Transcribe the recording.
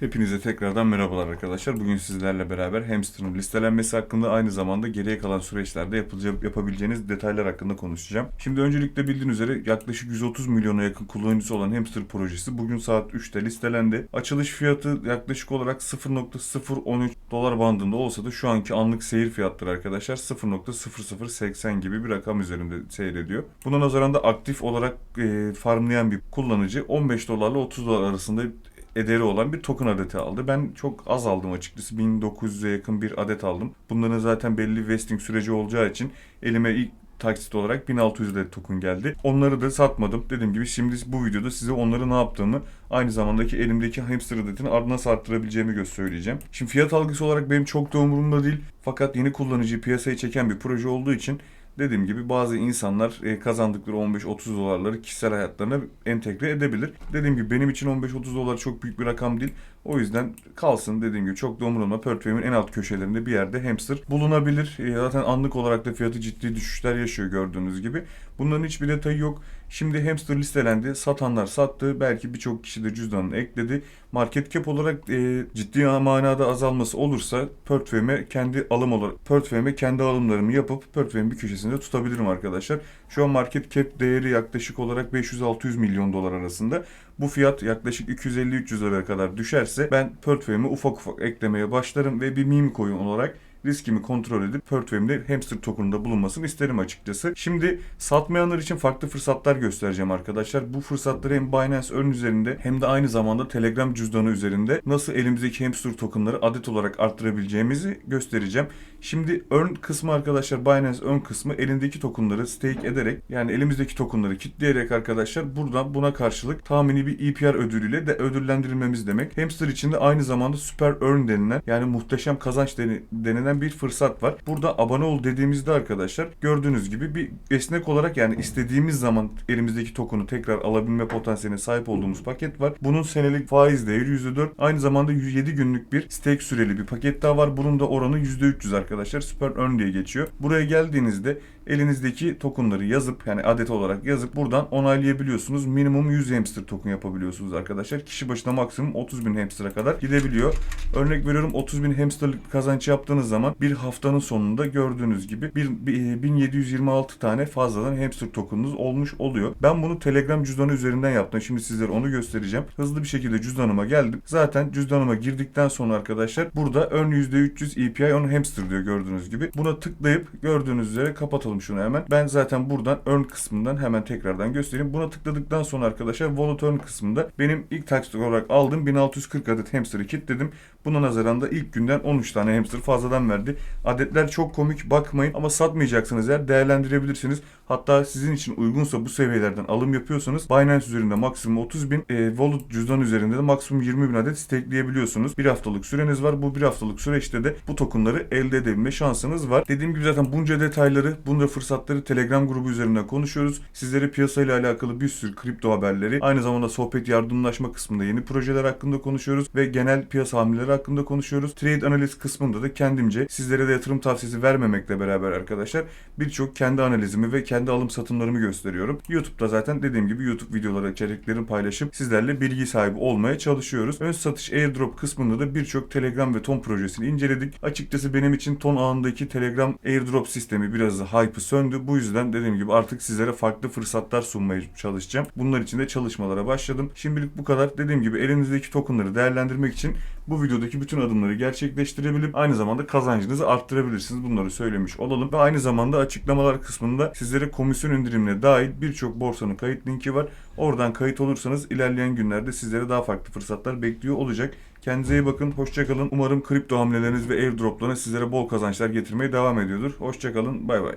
Hepinize tekrardan merhabalar arkadaşlar. Bugün sizlerle beraber hamsterın listelenmesi hakkında aynı zamanda geriye kalan süreçlerde yapılacak, yapabileceğiniz detaylar hakkında konuşacağım. Şimdi öncelikle bildiğiniz üzere yaklaşık 130 milyona yakın kullanıcısı olan hamster projesi bugün saat 3'te listelendi. Açılış fiyatı yaklaşık olarak 0.013 dolar bandında olsa da şu anki anlık seyir fiyatları arkadaşlar 0.0080 gibi bir rakam üzerinde seyrediyor. Buna nazaran da aktif olarak e, farmlayan bir kullanıcı 15 dolarla 30 dolar arasında ederi olan bir token adeti aldı. Ben çok az aldım açıkçası. 1900'e yakın bir adet aldım. Bunların zaten belli vesting süreci olacağı için elime ilk taksit olarak 1600 adet token geldi. Onları da satmadım. Dediğim gibi şimdi bu videoda size onları ne yaptığımı aynı zamandaki elimdeki hamster adetini nasıl arttırabileceğimi göz söyleyeceğim. Şimdi fiyat algısı olarak benim çok da umurumda değil. Fakat yeni kullanıcıyı piyasaya çeken bir proje olduğu için dediğim gibi bazı insanlar e, kazandıkları 15-30 dolarları kişisel hayatlarına entegre edebilir. Dediğim gibi benim için 15-30 dolar çok büyük bir rakam değil. O yüzden kalsın dediğim gibi çok da umurumda portföyümün en alt köşelerinde bir yerde hamster bulunabilir. E, zaten anlık olarak da fiyatı ciddi düşüşler yaşıyor gördüğünüz gibi. Bunların hiçbir detayı yok. Şimdi hamster listelendi. Satanlar sattı. Belki birçok kişi de cüzdanını ekledi. Market cap olarak e, ciddi manada azalması olursa portföyüme kendi alım olarak portföyüme kendi alımlarımı yapıp portföyün bir köşesinde tutabilirim arkadaşlar. Şu an market cap değeri yaklaşık olarak 500-600 milyon dolar arasında. Bu fiyat yaklaşık 250-300 liraya kadar düşerse ben portföyüme ufak ufak eklemeye başlarım ve bir meme coin olarak riskimi kontrol edip portföyümde hamster token'ında bulunmasını isterim açıkçası. Şimdi satmayanlar için farklı fırsatlar göstereceğim arkadaşlar. Bu fırsatları hem Binance Earn üzerinde hem de aynı zamanda Telegram cüzdanı üzerinde nasıl elimizdeki hamster token'ları adet olarak arttırabileceğimizi göstereceğim. Şimdi Earn kısmı arkadaşlar Binance Earn kısmı elindeki token'ları stake ederek yani elimizdeki token'ları kitleyerek arkadaşlar buradan buna karşılık tahmini bir EPR ödülüyle de ödüllendirilmemiz demek. Hamster için de aynı zamanda Super Earn denilen yani muhteşem kazanç denilen bir fırsat var. Burada abone ol dediğimizde arkadaşlar gördüğünüz gibi bir esnek olarak yani istediğimiz zaman elimizdeki token'u tekrar alabilme potansiyeline sahip olduğumuz paket var. Bunun senelik faiz değeri %4. Aynı zamanda 107 günlük bir stake süreli bir paket daha var. Bunun da oranı %300 arkadaşlar. Super Earn diye geçiyor. Buraya geldiğinizde elinizdeki tokenları yazıp yani adet olarak yazıp buradan onaylayabiliyorsunuz. Minimum 100 hamster token yapabiliyorsunuz arkadaşlar. Kişi başına maksimum 30 bin hamster'a kadar gidebiliyor. Örnek veriyorum 30 bin hamsterlık kazanç yaptığınız zaman bir haftanın sonunda gördüğünüz gibi bir, bir 1726 tane fazladan hamster tokenınız olmuş oluyor. Ben bunu Telegram cüzdanı üzerinden yaptım. Şimdi sizlere onu göstereceğim. Hızlı bir şekilde cüzdanıma geldim. Zaten cüzdanıma girdikten sonra arkadaşlar burada earn %300 EPI on hamster diyor gördüğünüz gibi. Buna tıklayıp gördüğünüz üzere kapatalım şunu hemen. Ben zaten buradan earn kısmından hemen tekrardan göstereyim. Buna tıkladıktan sonra arkadaşlar wallet earn kısmında benim ilk taksit olarak aldığım 1640 adet hamster'ı kilitledim. Buna nazaran da ilk günden 13 tane hamster fazladan verdi. Adetler çok komik bakmayın ama satmayacaksınız eğer değerlendirebilirsiniz. Hatta sizin için uygunsa bu seviyelerden alım yapıyorsanız Binance üzerinde maksimum 30 bin, e, Wallet cüzdan üzerinde de maksimum 20 bin adet stakeleyebiliyorsunuz. Bir haftalık süreniz var. Bu bir haftalık süreçte de bu tokenları elde edebilme şansınız var. Dediğim gibi zaten bunca detayları, bunca fırsatları Telegram grubu üzerinden konuşuyoruz. Sizlere piyasayla alakalı bir sürü kripto haberleri, aynı zamanda sohbet yardımlaşma kısmında yeni projeler hakkında konuşuyoruz ve genel piyasa hamleleri hakkında konuşuyoruz. Trade analiz kısmında da kendimce sizlere de yatırım tavsiyesi vermemekle beraber arkadaşlar birçok kendi analizimi ve kendi alım satımlarımı gösteriyorum. YouTube'da zaten dediğim gibi YouTube videoları içeriklerini paylaşıp sizlerle bilgi sahibi olmaya çalışıyoruz. Ön satış airdrop kısmında da birçok Telegram ve Ton projesini inceledik. Açıkçası benim için Ton ağındaki Telegram airdrop sistemi biraz hype'ı söndü. Bu yüzden dediğim gibi artık sizlere farklı fırsatlar sunmaya çalışacağım. Bunlar için de çalışmalara başladım. Şimdilik bu kadar. Dediğim gibi elinizdeki tokenları değerlendirmek için bu videodaki bütün adımları gerçekleştirebilip aynı zamanda kazancınızı arttırabilirsiniz. Bunları söylemiş olalım. Ve aynı zamanda açıklamalar kısmında sizlere komisyon indirimine dahil birçok borsanın kayıt linki var. Oradan kayıt olursanız ilerleyen günlerde sizlere daha farklı fırsatlar bekliyor olacak. Kendinize iyi bakın. Hoşçakalın. Umarım kripto hamleleriniz ve airdroplarınız sizlere bol kazançlar getirmeye devam ediyordur. Hoşçakalın. Bay bay.